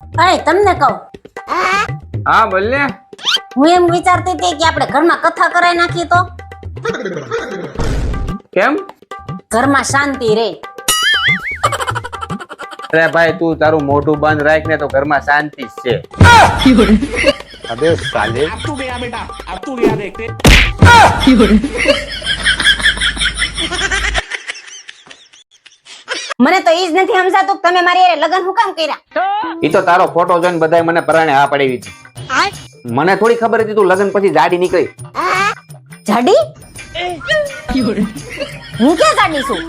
અરે તમને કહું. હા બોલ ને હું એમ વિચારતી હતી કે આપણે ઘરમાં કથા કરાઈ નાખીએ તો? કેમ? ઘરમાં શાંતિ રે. અરે ભાઈ તું તારું મોઢું બંધ રાખ ને તો ઘરમાં શાંતિ જ છે. અબે સાલે આપ તું ગયા બેટા આપ તું ગયા દેખતે. મને તો ઈ જ નથી સમજાતું કે તમે મારી હારે લગ્ન હું કામ કર્યા? ઈ તો તારો ફોટો જોઈને બધાય મને પરાણે હા પડી છે. મને થોડી ખબર હતી તું લગ્ન પછી જાડી નીકળી. જાડી? હું ક્યાં જાડી છું?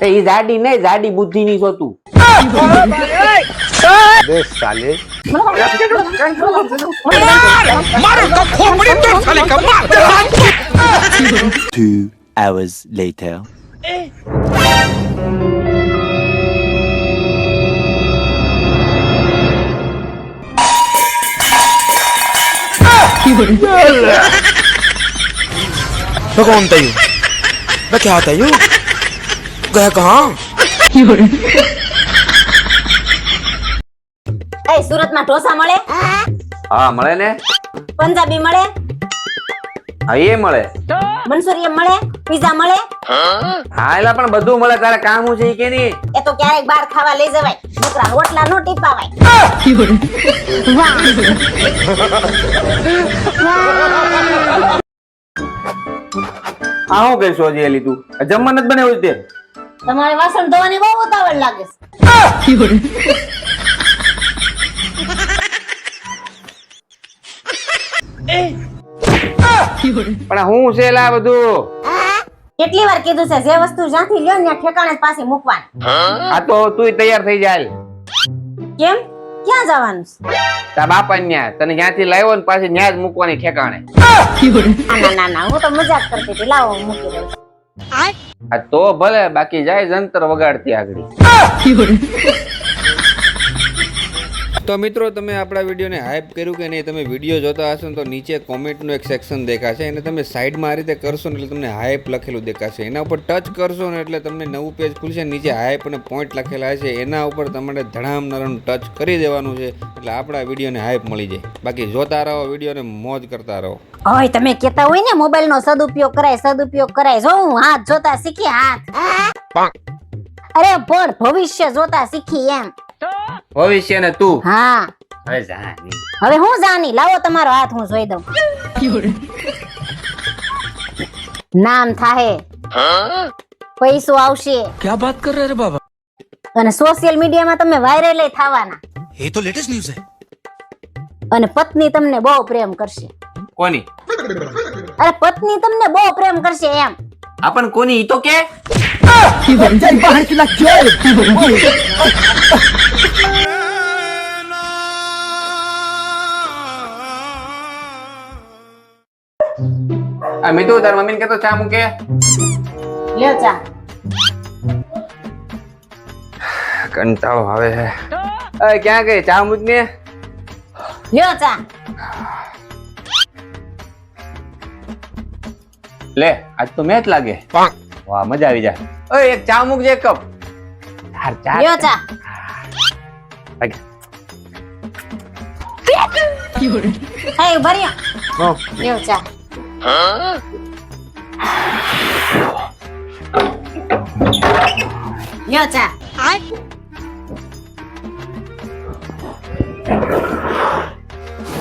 એ ઈ જાડી નહીં જાડી બુદ્ધિ ની છો તું. અબે સાલે Two hours later. मैं कौन था यू मैं क्या था यू गया कहाँ એ સુરતમાં ઢોસા મળે હા મળે ને પંજાબી મળે હા એ મળે મંચુરિયન મળે? પીઝા મળે? હા એલા પણ બધું મળે તારે કામ હું છે કે નહીં એ તો ક્યારેક બહાર ખાવા લઈ જવાય. નકરા રોટલા નો ટીપાવાય. આ હું કઈ સોજી લીધું જમવા નથી બનાવ્યું તે? તમારે વાસણ ધોવાની બહુ ઉતાવળ લાગે છે. પણ હું છે લા બધું? કેટલી વાર કીધું છે? જે વસ્તુ જ્યાંથી લ્યો ને ત્યાં ઠેકાણે જ પાછી મૂકવાની. આ તો તું તૈયાર થઈ જાય. કેમ? ક્યાં જવાનું છે? તા બાપા ન્યા તને જ્યાંથી લાવ્યો ને પાછી ન્યા જ મૂકવાની ઠેકાણે. ના ના ના હું તો મજાક કરતી હતી. લાવો મૂકી દઉં. આ તો ભલે બાકી જાય જંતર વગાડતી આગળ. તો મિત્રો તમે આપણા વિડીયોને હાઈપ કર્યું કે નહીં તમે વીડિયો જોતા હશો ને તો નીચે કોમેન્ટનું એક સેક્શન દેખાશે અને તમે સાઈડમાં આ રીતે કરશો ને એટલે તમને હાઈપ લખેલું દેખાશે. એના ઉપર ટચ કરશો ને એટલે તમને નવું પેજ ખુલશે નીચે હાઇપ અને પોઈન્ટ લખેલા છે એના ઉપર તમારે ધડામ નરમ ટચ કરી દેવાનું છે એટલે આપણા વિડીયોને હાઇપ મળી જાય. બાકી જોતા રહો વિડીયોને મોજ કરતા રહો. હોય તમે કેતા હોય ને મોબાઈલ નો સદુપયોગ કરાય સદુપયોગ કરાય. જો હું હાથ જોતા શીખી હાથ. અરે પણ ભવિષ્ય જોતા શીખી એમ. ભવિષ્ય તું. હા. હવે જાની. હવે હું જાની? લાવો તમારો હાથ હું જોઈ દઉં. નામ થાહે. પૈસો આવશે. ક્યાં વાત કર રે બાબા? અને સોશિયલ મીડિયામાં તમે વાયરલ થવાના. એ તો લેટેસ્ટ ન્યૂઝ છે અને પત્ની તમને બહુ પ્રેમ કરશે. કોની? અરે પત્ની તમને બહુ પ્રેમ કરશે એમ. આપણ કોની? તો કે? બહાર આ મીતુ તાર મમ્મીને કહેતો ચા મૂકે? લ્યો ચા. કંટાળો આવે છે અરે ક્યાં ગઈ? ચા મૂક ને લ્યો ચા. લે આજ તો મેચ લાગે. વાહ મજા આવી જાય. ઓય એક ચા મૂક જે કપ. યાર ચા લ્યો ચા. હે. ભર્યો. લ્યો ચા. 여자. 아이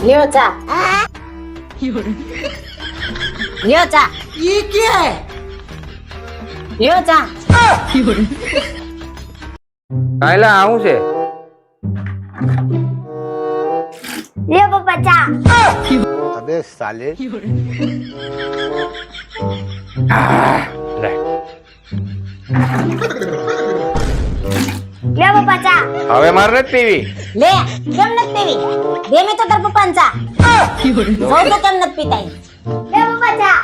여자. 아 여자. 이게! 여자. કાયલા આવું છે લ્યો પપ્પા ચા અબે સાલે લે લ્યો પપ્પા ચા હવે મારે નથી પીવી લે કેમ નથી પીવી દે મેં તો તાર પપ્પાને ચા જોઉં તો કેમ નથી પીતા ઈ. લે પપ્પા ચા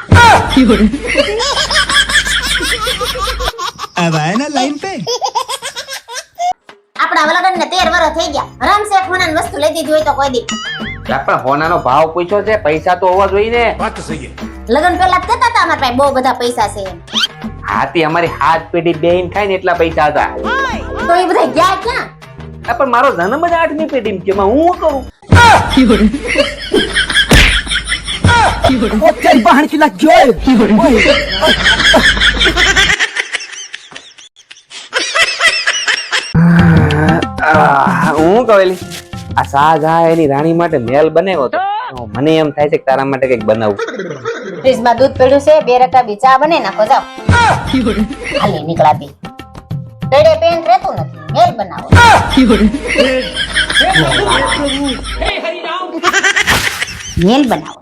अब आए ना लाइन पे આપણા લગ્ન ને તેર વર્ષ થઈ ગયા હરામ શેઠ હોનાની વસ્તુ લઈ દીધી હોય તો કોઈ દી પણ હોનાનો ભાવ પૂછ્યો છે પૈસા તો હોવા જોઈએ. ને વાત સહી લગન પહેલા કહેતા હતા અમારા બહુ બધા પૈસા છે હાથી અમારી હાથ પેઢી બેન થાય ને એટલા પૈસા હતા. તો એ બધા ગયા ક્યાં? પણ મારો જન્મ જ આઠમી પેઢી છે એમાં હું શું કરું આ, હું કવેલી આ શાહજહાં એની રાણી માટે મહેલ બનાવ્યો હતો. મને એમ થાય છે કે તારા માટે કંઈક બનાવું. ફ્રીજમાં દૂધ પડ્યું છે બે રકાબી ચા બને નાખો જાઓ. હાલી નીકળાતી પેડે પેન રહેતું નથી મેલ બનાવો. મેલ બનાવો.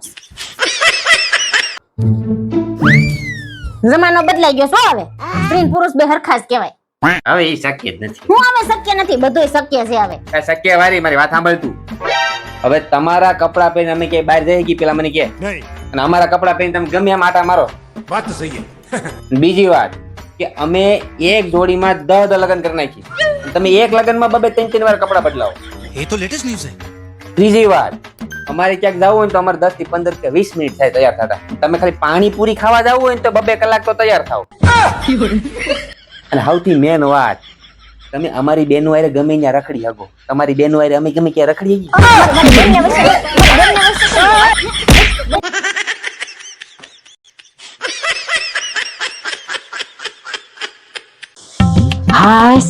જમાનો બદલાઈ ગયો શું હવે સ્ત્રી પુરુષ બે હરખા જ કહેવાય. હવે એ શક્ય જ નથી. હું હવે શક્ય નથી બધું શક્ય છે હવે. શક્ય વારી મારી વાત સાંભળ તું. હવે તમારા કપડા પહેરીને અમે કે બહાર જઈ ગઈ પેલા મને કે? અને અમારા કપડા પહેરી તમે ગમે એમ આટા મારો. વાત તો સહી બીજી વાત કે અમે એક જોડીમાં દસ દસ લગ્ન કરી નાખી તમે એક લગ્નમાં બબે ત્રણ ત્રણ વાર કપડા બદલાવો. એ તો લેટેસ્ટ ન્યૂઝ છે. ત્રીજી વાત અમારે ક્યાંક જવું હોય તો અમારે દસથી પંદર કે વીસ મિનિટ થાય તૈયાર થતા. તમે ખાલી પાણીપુરી ખાવા જવું હોય તો બબે કલાક તો તૈયાર થાવ અને સૌથી મેન વાત તમે અમારી બેનો વારે ગમે ત્યાં રખડી શકો તમારી બેનો વારે અમે ગમે ક્યાં રખડી હાસ.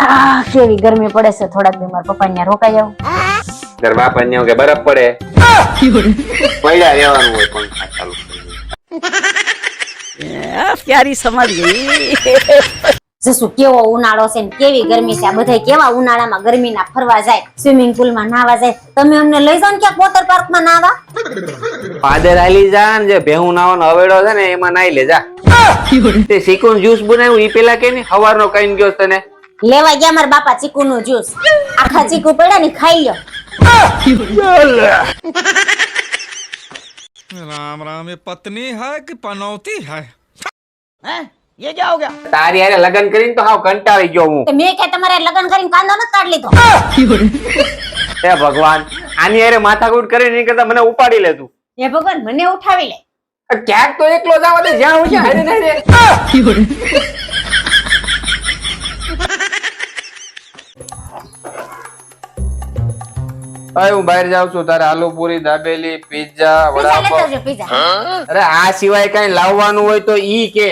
આ કેવી ગરમી પડે છે. થોડાક દી મારા પપ્પા ત્યાં રોકાઈ જાવ ઘર બાપા ત્યાં કે બરફ પડે? પડ્યા રહેવાનું હોય પંખા પ્યારી સમજ ગઈ કેવો ઉનાળો છે કેવી ગરમી છે? બધા કેવા ઉનાળામાં ગરમીના ફરવા જાય સ્વિમિંગ પુલમાં નાવા જાય. તમે અમને લઈ જાઓ ક્યાંક વોટર પાર્કમાં નાવા ફાધર આલી જા ને જે ભેહું નાવાનો અવેડો છે ને એમાં નાઈ લેજા તે સિકુન જ્યુસ બનાવ્યું ઈ પેલા કે ની હવારનો કઈન ગયો તને. લેવા ગયા મારા બાપા ચીકુ નું જ્યુસ. આખા ચીકુ પડ્યા ને ખાઈ લ્યો. રામ રામ એ પત્ની હે કે પનૌતી હે? है ये क्या हो गया તારી હારે લગ્ન કરીને તો હાવ કંટાળી ગયો હું તે મેં કે તમારે લગ્ન કરીને કાંદો નથી કાઢ લીધો હે ભગવાન આની હારે માથાકૂટ કરીને નહીં કરતા મને ઉપાડી લે તું હે ભગવાન મને ઉઠાવી લે ક્યાંક તો એકલો જવા દે જ્યાં હું ત્યાં હારે ને હારે. હવે હું બહાર જાઉં છું તારે આલુ પૂરી દાબેલી પીઝા પીઝા લેતો વડાપાવ આવજો પીઝા અરે આ સિવાય કઈ લાવવાનું હોય તો ઈ કે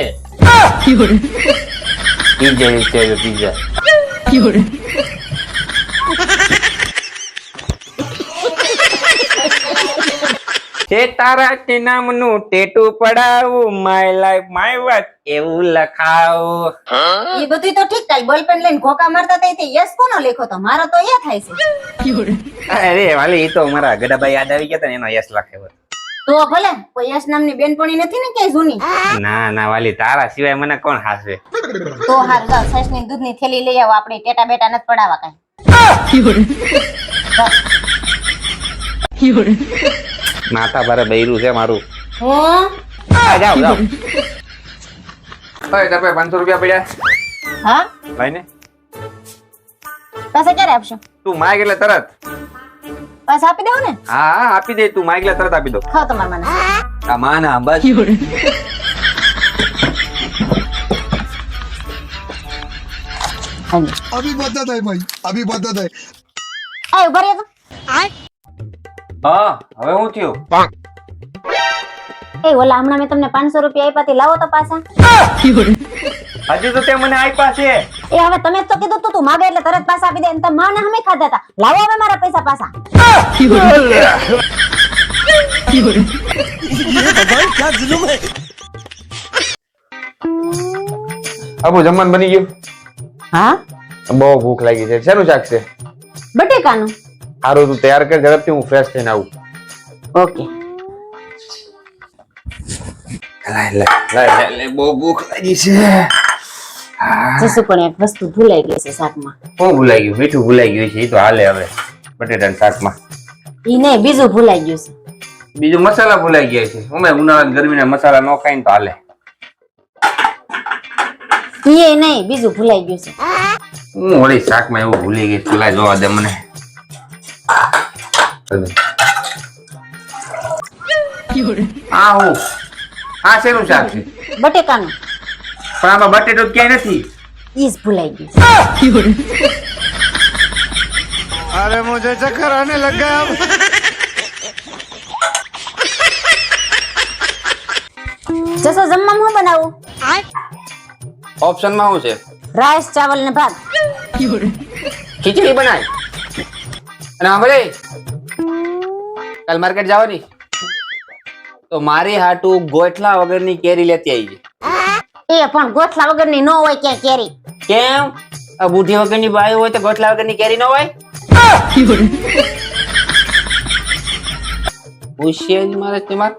છે તારા કે નામનું ટેટુ પડાવું માય લાઈફ માય વર્ક એવું લખાવું એ બધું તો ઠીક થાય બોલપેન લઈને ઘોકા મારતા હતા તે યસ કોનો લેખો તો મારો તો એ થાય છે અરે વાલી એ તો મારા ગડાભાઈ યાદ આવી ગયા ને એનો યસ લખેલો તો ભલે કોઈ યશ નામની બેનપણી નથી ને ક્યાંય જૂની? ના ના વાલી તારા સિવાય મને કોણ હાસવે? તો હાર જાવ છાશની દૂધની થેલી લઈ આવો આપણે ટેટા બેટા નથી પડાવા કાંઈ. માથા ભારે બૈરું છે મારું. હું? જાવ જાઓ જાઓ. ઓય તારે પાસે પાંચસો રૂપિયા પડ્યા? હા? ભાઈ ને પાછા ક્યારે આપશો? તું માગ એટલે તરત. પાસ આપી દઉં ને? હા આપી દે તું. માઇક તરત આપી દો. ખાવ તમાર મને. આ માના બસ અભી બધા થાય ભાઈ અભી બધા થાય આ ઊભા રહે તો. હા હવે હું થયો? એ ઓલા હમણાં મેં તમને પાંચસો રૂપિયા આપ્યા લાવો તો પાછા. હજી તો તે મને આપ્યા છે. એ હવે તમે તો કીધું તું તું માગે એટલે તરત પાસા આપી દે. અને તમે મને હમે ખાધા હતા. લાવો હવે મારા પૈસા પાછા. અબુ જમવાનું બની ગયું? હા? બહુ ભૂખ લાગી છે. શેનું શાક છે? બટેકાનું. સારું તું તૈયાર કર ઝડપથી હું ફ્રેશ થઈને આવું. ઓકે. લાય લાય લાય લાય બહુ ભૂખ લાગી છે. જસુ પણ એક વસ્તુ ભૂલાઈ ગઈ છે શાકમાં. કોણ ભૂલાઈ ગયું? મીઠું ભૂલાઈ ગયું છે. એ તો હાલે હવે બટેટાના શાકમાં. ઈ નહીં બીજું ભૂલાઈ ગયું છે. બીજું મસાલા ભૂલાઈ ગયા છે. અમે ઉનાળાની ગરમીના મસાલા ન ખાઈ તો હાલે. ઈ નહીં બીજું ભૂલાઈ ગયું છે. હું વળી શાકમાં એવું ભૂલી ગઈ પેલા જોવા દે મને. આ હું? આ શેનું શાક છે? બટેકાનું. પણ આમાં બટેટો ક્યાંય નથી. ઈસ ભૂલાઈ ગયું. અરે મુજે ચક્કર આને લગા જસો જમવા હું બનાવું? ઓપ્શનમાં હું છે? રાઈસ ચાવલ ને ભાત. ખીચડી બનાય. અને સાંભળે કાલ માર્કેટ જવાની. તો મારી હાટુ ગોઠલા વગરની કેરી લેતી આવી ગઈ. એ પણ ગોઠલા વગરની નો હોય ક્યાં કેરી. કેમ? આ બુઢી વગરની બાઈ હોય તો ગોઠલા વગરની કેરી ન હોય? હોશિયારી મારે તમારે.